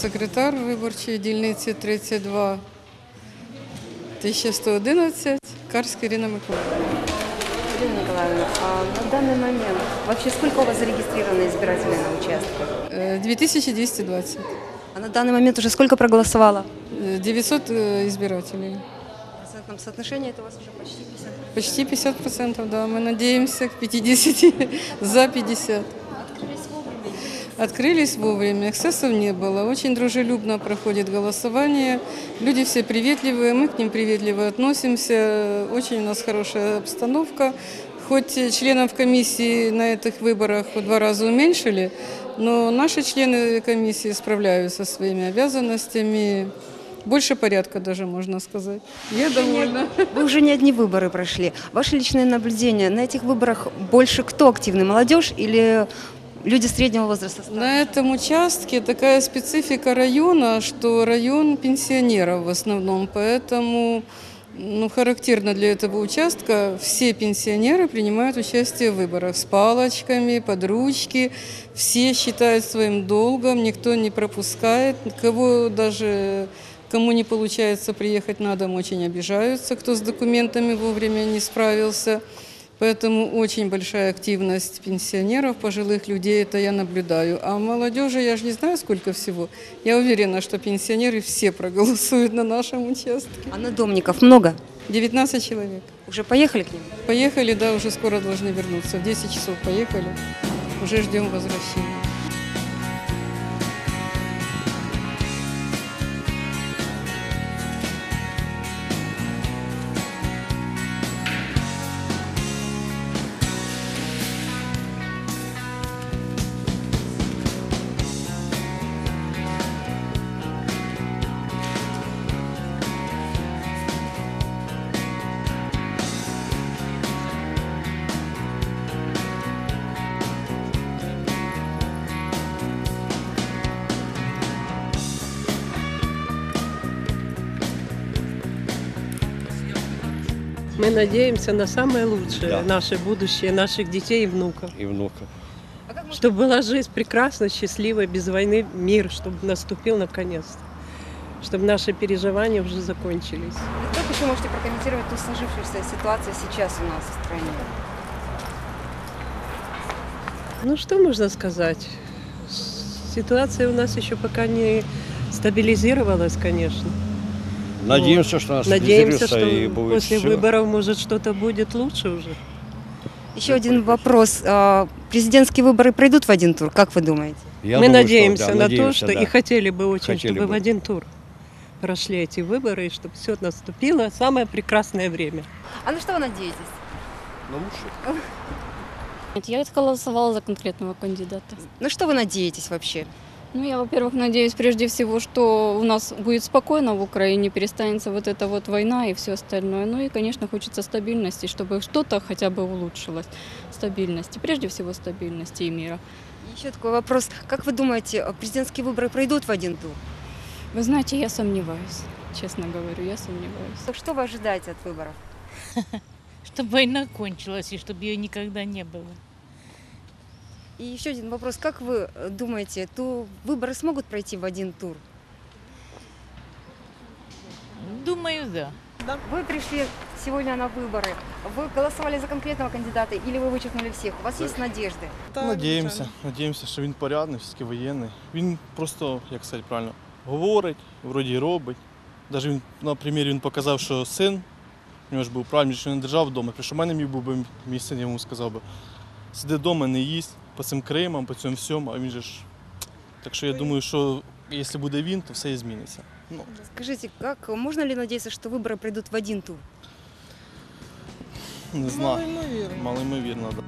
секретар виборчої дільниці 32 1111, Карська Ірина Миколаївна. Елена Николаевна, а на данный момент вообще сколько у вас зарегистрировано избирателей на участке? Е, 2220. А на данный момент уже сколько проголосовало? Е, 900 е, избирателей. В процентном соотношении это у вас уже почти 50. Почти 50%, да. Мы надеемся к 50, за 50. Открылись вовремя, эксцессов не было. Очень дружелюбно проходит голосование. Люди все приветливые, мы к ним приветливо относимся. Очень у нас хорошая обстановка. Хоть членов комиссии на этих выборах в два раза уменьшили, но наши члены комиссии справляются со своими обязанностями. Больше порядка даже, можно сказать. Я довольна. Вы уже не одни выборы прошли. Ваше личное наблюдение, на этих выборах больше кто активный, молодежь или люди среднего возраста? На этом участке такая специфика района, что район пенсионеров в основном, поэтому ну, характерно для этого участка, все пенсионеры принимают участие в выборах с палочками, под ручки, все считают своим долгом, никто не пропускает, кого даже кому не получается приехать на дом, очень обижаются, кто с документами вовремя не справился. Поэтому очень большая активность пенсионеров, пожилых людей, это я наблюдаю. А молодежи я же не знаю, сколько всего. Я уверена, что пенсионеры все проголосуют на нашем участке. А надомников много? 19 человек. Уже поехали к ним? Поехали, да, уже скоро должны вернуться. В 10 часов поехали. Уже ждем возвращения. Мы надеемся на самое лучшее, Да. наше будущее, наших детей и внуков. и внуков. Чтобы была жизнь прекрасна, счастливая, без войны, мир, чтобы наступил наконец-то. Чтобы наши переживания уже закончились. Как еще можете прокомментировать ту сложившуюся ситуацию сейчас у нас в стране? Ну что можно сказать? Ситуация у нас еще пока не стабилизировалась, конечно. Надеемся, что нас Надеемся, что и будет после всё. выборов, может, что-то будет лучше уже. Еще один вопрос. А, Президентские выборы пройдут в один тур, как вы думаете? Я Мы думаю, надеемся что, да, на надеемся, то, что да. и хотели бы очень, Хотели чтобы бы. в один тур прошли эти выборы, и чтобы все наступило самое прекрасное время. А на что вы надеетесь? Ну, лучше. Я голосовала за конкретного кандидата. На что вы надеетесь вообще? Ну, я, во-первых, надеюсь прежде всего, что у нас будет спокойно в Украине, перестанется вот эта вот война и все остальное. Ну и, конечно, хочется стабильности, чтобы что-то хотя бы улучшилось. Стабильности, прежде всего стабильности и мира. Еще такой вопрос. Как вы думаете, а президентские выборы пройдут в один тур? Вы знаете, я сомневаюсь, честно говорю, я сомневаюсь. Так Что вы ожидаете от выборов? Чтобы война кончилась и чтобы ее никогда не было. И еще один вопрос. Как вы э, думаете, то выборы смогут пройти в один тур? Думаю, да. Вы пришли сегодня на выборы. Вы голосовали за конкретного кандидата или вы вычеркнули всих? У вас есть надежды? Надіємося, надіємося, що він порядний, все-таки воєнний. Він просто, як сказати правильно, говорить, вроді робить. Навіть він на примірі він показав, що син, у нього ж був правильний, що він не держав вдома. Якщо в мене міг був би мій син, я йому сказав би, сиди вдома, не їсть по цим Кримам, по цьому всьому, а він же ж. Так що я думаю, що якщо буде він, то все і зміниться. Ну, Скажите, как можно ли надеяться, что выборы пройдут в один тур? не знаю. Малоймовірно. да.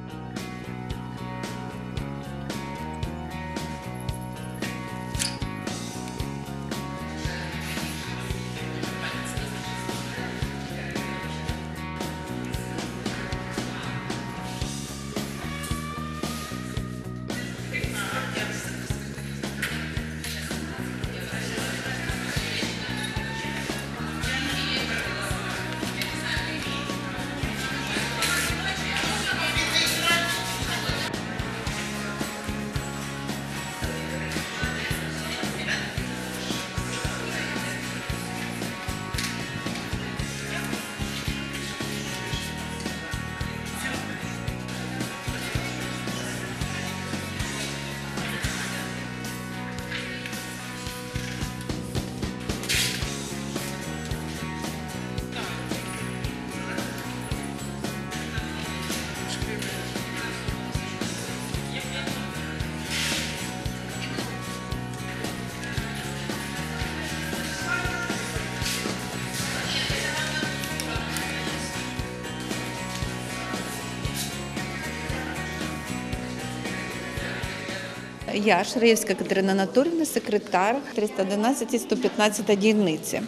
Я Шраєвська Катерина Анатолівна, секретар 311 і 115 дільниці,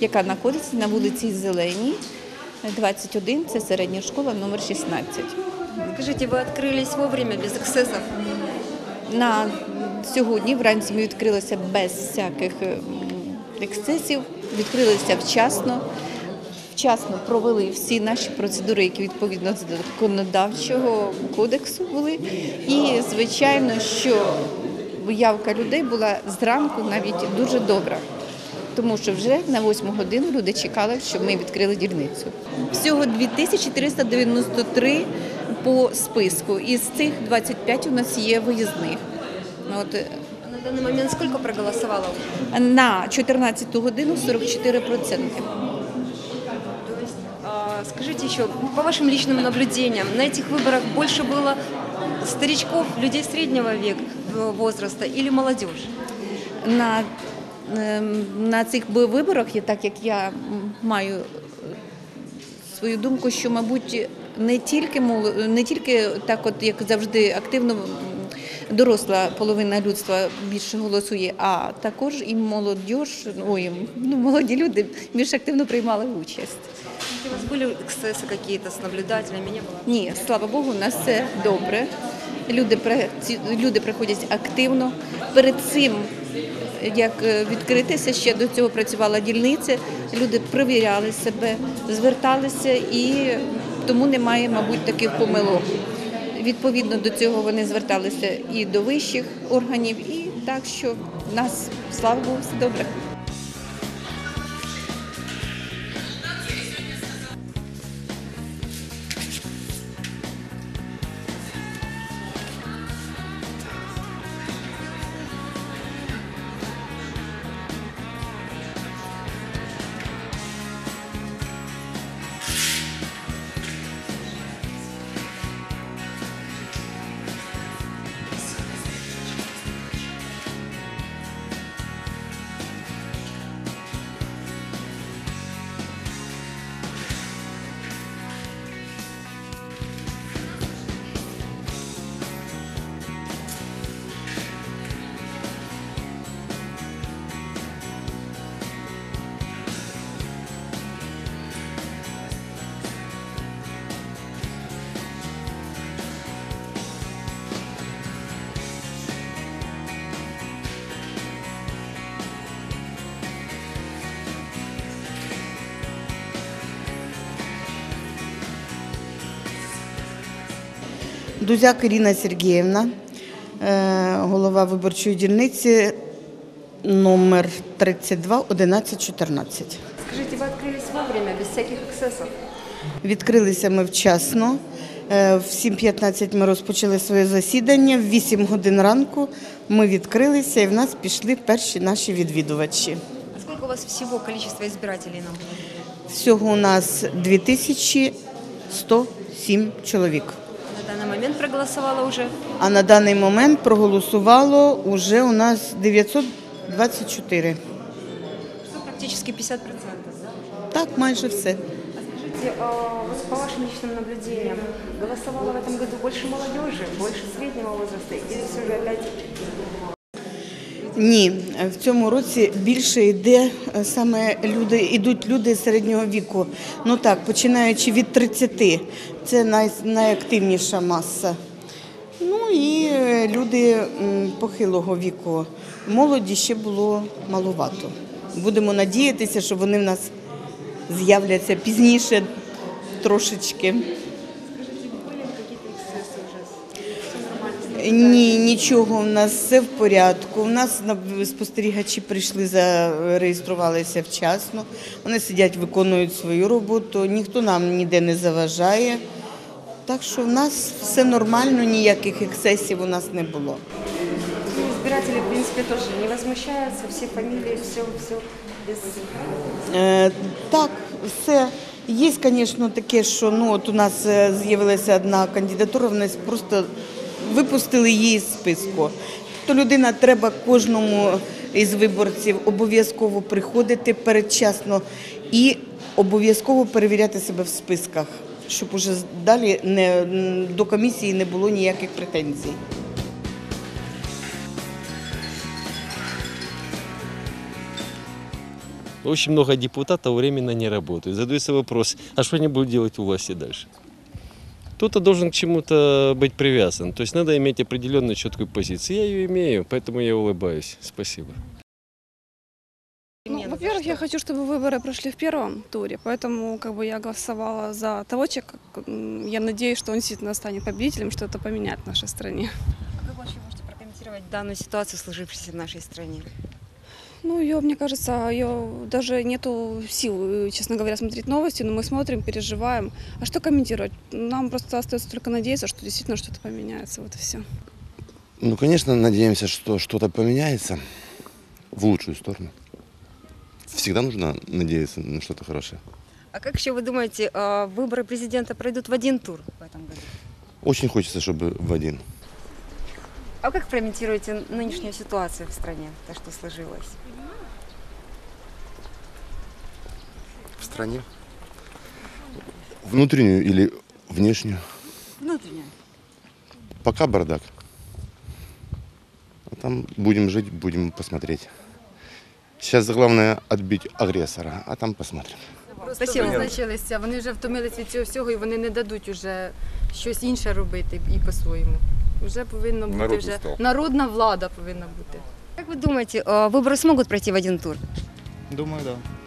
яка знаходиться на вулиці Зеленій, 21, це середня школа номер 16. Скажите, вы открылись вовремя, без эксцессов? На сьогодні вранці ми відкрилися без всяких ем, ексцесів, відкрилися вчасно. Вчасно провели всі наші процедури, які відповідно до законодавчого кодексу були. І звичайно, що явка людей була зранку навіть дуже добра. Тому що вже на 8 годину люди чекали, щоб ми відкрили дільницю. Всього 2393 по списку. Із цих 25 у нас є виїзних. От, е, На данный момент сколько проголосовало? на 14 годину 44% А, Скажите еще, по вашим личным наблюдениям, на этих выборах больше было старичков, людей среднего века, возраста или молодежь? На, ем, на цих би- виборах, і так як я м, маю е, свою думку, що, мабуть, не тільки моло- не тільки так, от як завжди, активно м, доросла половина людства більше голосує, а також і молодіж, ой, ну, молоді люди більш активно приймали участь. У вас были эксцессы какие-то с наблюдателями? Не было? Ні, слава Богу, у нас все добре. Люди, праці- люди приходять активно. Перед цим, як е, відкритися, ще до цього працювала дільниця. Люди перевіряли себе, зверталися і тому немає, мабуть, таких помилок. Відповідно до цього вони зверталися і до вищих органів, і так що в нас, слава Богу, все добре. Дузяк Ірина Сергіївна, е, голова виборчої дільниці номер 32 11 14. Скажите, вы открылись вовремя, без всяких эксцессов? Відкрилися ми вчасно. Е, В 7.15 ми розпочали своє засідання. В 8 годин ранку ми відкрилися і в нас пішли перші наші відвідувачі. А сколько у вас всего количество избирателей нам? Всього у нас 2107 чоловік. На данный момент проголосовало уже А на даний момент проголосувало уже у нас 924. ну, практически 50%. Так, майже все. Скажите, а вот по вашим личным наблюдениям, голосовало в этом году больше молодежи, больше среднего возраста или все же опять ні, в цьому році більше йде е, саме люди, ідуть люди середнього віку. Ну так, починаючи від 30, це най, найактивніша маса. Ну і е, люди похилого віку. Молоді ще було маловато. Будемо надіятися, що вони в нас з'являться пізніше трошечки. Ні, нічого, у нас все в порядку. У нас на- спостерігачі прийшли, зареєструвалися вчасно. Вони сидять, виконують свою роботу, ніхто нам ніде не заважає. Так що в нас все нормально, ніяких ексцесів у нас не було. ну, избиратели, в принципе, тоже не возмущаются, все фамилии, все, все без... Е, так, все. Є, звісно, таке, що ну, от у нас е, з'явилася одна кандидатура, в нас просто випустили її з списку. То людина треба кожному із виборців обов'язково приходити передчасно і обов'язково перевіряти себе в списках, щоб уже далі не до комісії не було ніяких претензій. Очень много депутатов временно не работают. Задается вопрос, а что они будут делать у власти дальше? Кто-то должен к чему-то быть привязан. То есть надо иметь определенную четкую позицию. Я ее имею, поэтому я улыбаюсь. Спасибо. Перемены, Ну, за во-первых, что? я хочу, чтобы выборы прошли в первом туре, поэтому как бы я голосовала за того человека. как, м, Я надеюсь, что он действительно станет победителем, что это поменяет в нашей стране. А как вообще можете прокомментировать данную ситуацию, сложившуюся в нашей стране? Ну, ее, мне кажется, ее даже нету сил, э, честно говоря, смотреть новости, но мы смотрим, переживаем. А что комментировать? Нам просто остается только надеяться, что действительно что-то поменяется. Вот и все. Ну, конечно, надеемся, что что-то поменяется в лучшую сторону. Всегда нужно надеяться на что-то хорошее. А как еще вы думаете, а, выборы президента пройдут в один тур в этом году? Очень хочется, чтобы в один. А как прокомментируете нынешнюю ситуацию в стране, то, что сложилось? стране. Внутреннюю или внешнюю. Внутреннюю. Пока бардак. А там будем жить, будем посмотреть. Сейчас главное отбить агрессора, а там посмотрим. Просто Спасибо. визначилися, вони вже втомилися від цього всього і вони не дадуть уже щось інше робити і по-своєму. Вже повинно бути Народ вже устав. народна влада повинна бути. Как вы думаете, а, выборы смогут пройти в один тур? Думаю, так. Да.